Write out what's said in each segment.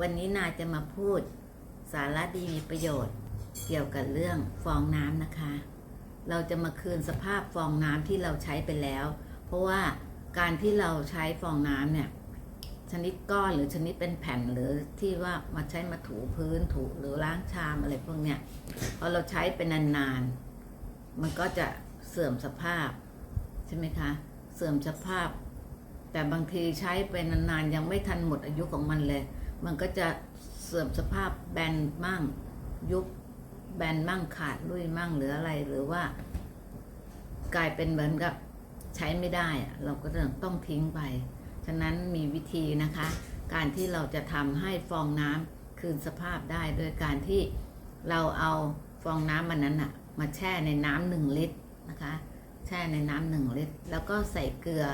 วันนี้นาจะมาพูดสาระดีมีประโยชน์ เกี่ยวกับเรื่องฟองน้ำนะคะ เราจะมาคืนสภาพฟองน้ำที่เราใช้ไปแล้ว เพราะว่าการที่เราใช้ฟองน้ำเนี่ยชนิดก้อนหรือชนิดเป็นแผ่นหรือที่ว่ามาใช้มาถูพื้นถูหรือล้างชามอะไรพวกเนี้ยพอเราใช้เป็นนานๆ มันก็จะเสื่อมสภาพใช่ไหมคะ เสื่อมสภาพ แต่บางทีใช้ไปนานๆ ยังไม่ทันหมดอายุของมันเลย มันก็จะเสื่อมสภาพแบนมั่งยุบแบนมั่งขาดลุยมั่งหรืออะไรหรือว่า กลายเป็นเหมือนกับใช้ไม่ได้อะเราก็ต้องทิ้งไป ฉะนั้นมีวิธีนะคะ การที่เราจะทำให้ฟองน้ำคืนสภาพได้ โดยการที่เราเอาฟองน้ำมันนั้นอะมาแช่ในน้ำหนึ่งลิตรนะคะ แช่ในน้ำหนึ่งลิตร แล้วก็ใส่เกลือ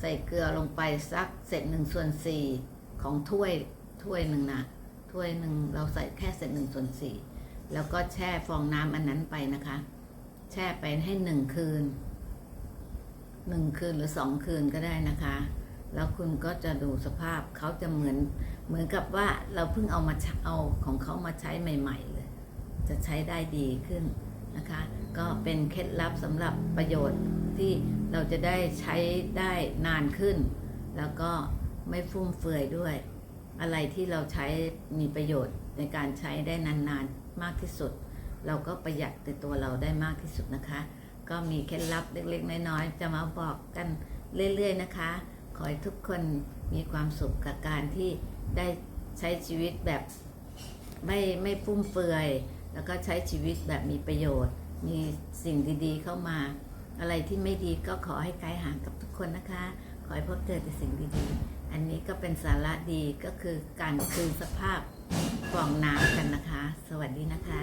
ใส่เกลือลงไปสักเศษหนึ่งส่วนสี่ของถ้วย ถ้วยหนึ่งนะถ้วยหนึ่งเราใส่แค่เศษหนึ่งส่วนสี่แล้วก็แช่ฟองน้ำอันนั้นไปนะคะ แช่ไปให้หนึ่งคืนหนึ่งคืนหรือสองคืนก็ได้นะคะ แล้วคุณก็จะดูสภาพเขาจะเหมือนเหมือนกับว่าเราเพิ่งเอามาเอาของเขามาใช้ใหม่ ๆ เลย จะใช้ได้ดีขึ้นนะคะ ก็เป็นเคล็ดลับสำหรับประโยชน์ที่เราจะได้ใช้ได้นานขึ้น แล้วก็ไม่ฟุ่มเฟือยด้วย อะไรที่เราใช้มีประโยชน์ในการใช้ได้นานๆมากที่สุด เราก็ประหยัดในตัวเราได้มากที่สุดนะคะ ก็มีเคล็ดลับเล็กๆน้อยๆจะมาบอกกันเรื่อยๆนะคะ ขอให้ทุกคนมีความสุขกับการที่ได้ใช้ชีวิตแบบไม่ไม่ฟุ่มเฟือย แล้วก็ใช้ชีวิตแบบมีประโยชน์ มีสิ่งดีๆเข้ามา อะไรที่ไม่ดีก็ขอให้ไกลห่างกับทุกคนนะคะ ขอให้พบเจอแต่สิ่งดีๆ ก็เป็นสาระดีก็คือการคืนสภาพฟองน้ำกันนะคะ สวัสดีนะคะ